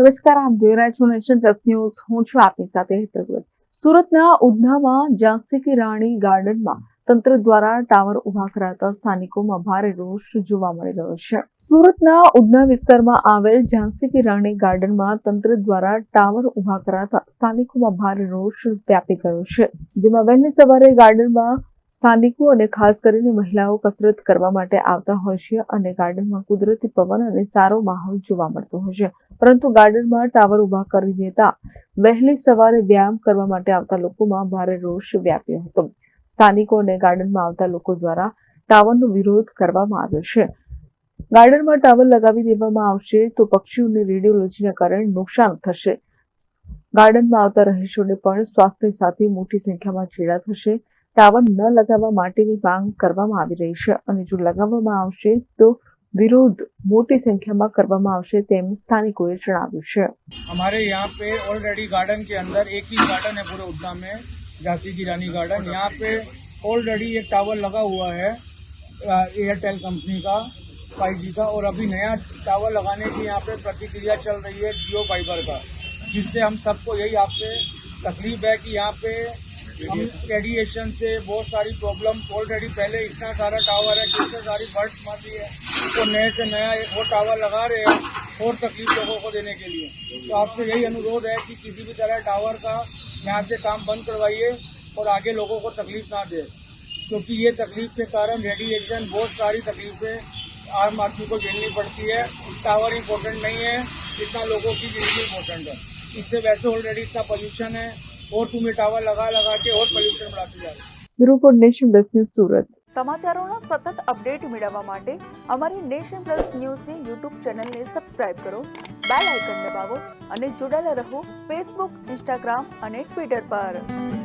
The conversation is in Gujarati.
નમસ્કાર, આપ જોઈ રહ્યા છો નેશન પ્લસ ન્યૂઝ. હું છું આપની સાથે હેતલ સુરતના ઉધનામાં ઝાંસી કી રાણી ગાર્ડનમાં તંત્ર દ્વારા ટાવર ઊભા કરાતા સ્થાનિકોમાં ભારે રોષ જોવા મળી રહ્યો છે. સુરતના ઉધના વિસ્તારમાં આવેલ ઝાંસી કી રાણી ગાર્ડનમાં તંત્ર દ્વારા ટાવર ઊભા કરાતા સ્થાનિકોમાં ભારે રોષ વ્યાપી ગયો છે. જેમાં વહેલી સવારે ગાર્ડનમાં સ્થાનિકો અને ખાસ કરીને મહિલાઓ કસરત કરવા માટે આવતા હોય છે અને ગાર્ડનમાં કુદરતી પવન અને સારો માહોલ જોવા મળતો હોય છે. પરંતુ ગાર્ડનમાં ટાવર ઊભા કરી દેતા વહેલી સવારે વ્યાયામ કરવા માટે આવતા લોકોમાં ભારે રોષ વ્યાપ્યો હતો. સ્થાનિકો અને ગાર્ડનમાં આવતા લોકો દ્વારા ટાવરનો વિરોધ કરવામાં આવ્યો છે. ગાર્ડનમાં ટાવર લગાવી દેવામાં આવશે તો પક્ષીઓને રેડિયોલોજીના કારણે નુકસાન થશે. ગાર્ડનમાં આવતા રહીશોને પણ સ્વાસ્થ્ય સાથે મોટી સંખ્યામાં ચેડા થશે. ટાવર ન લગાવવા માટેની માંગ કરવામાં આવી રહી છે અને જો લગાવવામાં આવશે તો વિરોધ મોટી સંખ્યામાં કરવામાં આવશે તેમ સ્થાનિકોએ જણાવ્યું છે हमारे यहाँ पे ऑलरेडी गार्डन के अंदर एक ही गार्डन है पूरे उद्यान में झांसी की रानी गार्डन यहाँ पे ऑलरेडी एक टावर लगा हुआ है एयरटेल कंपनी का फाइव जी का और अभी नया टावर लगाने की यहाँ पे प्रतिक्रिया चल रही है जियो फाइबर का जिससे हम सबको यही आपसे तकलीफ है कि यहाँ पे हम रेडिएशन से बहुत सारी प्रॉब्लम ऑलरेडी पहले इतना सारा टावर है जिससे सारी बर्ड्स मर रही है तो नए से नया और टावर लगा रहे हैं और तकलीफ़ लोगों को देने के लिए। तो आपसे यही अनुरोध है कि किसी भी तरह टावर का यहाँ से काम बंद करवाइए और आगे लोगों को तकलीफ़ ना दे। क्योंकि ये तकलीफ़ के कारण रेडिएशन बहुत सारी तकलीफें आम आदमी को झेलनी पड़ती है। टावर इम्पोर्टेंट नहीं है, जितना लोगों की ज़िंदगी इम्पोर्टेंट है। इससे वैसे ऑलरेडी इतना पोल्यूशन है और तुम्हें टावर लगा लगा के और पोल्यूशन बढ़ाते जा रहे हैं bureau for Nation Plus News Surat સમાચારોના સતત અપડેટ મેળવવા માટે અમારી નેશન પ્લસ ન્યૂઝની યુટ્યુબ ચેનલને સબસ્ક્રાઇબ કરો બેલ આઇકન દબાવો અને જોડાયેલા રહો ફેસબુક ઇન્સ્ટાગ્રામ અને ટ્વિટર પર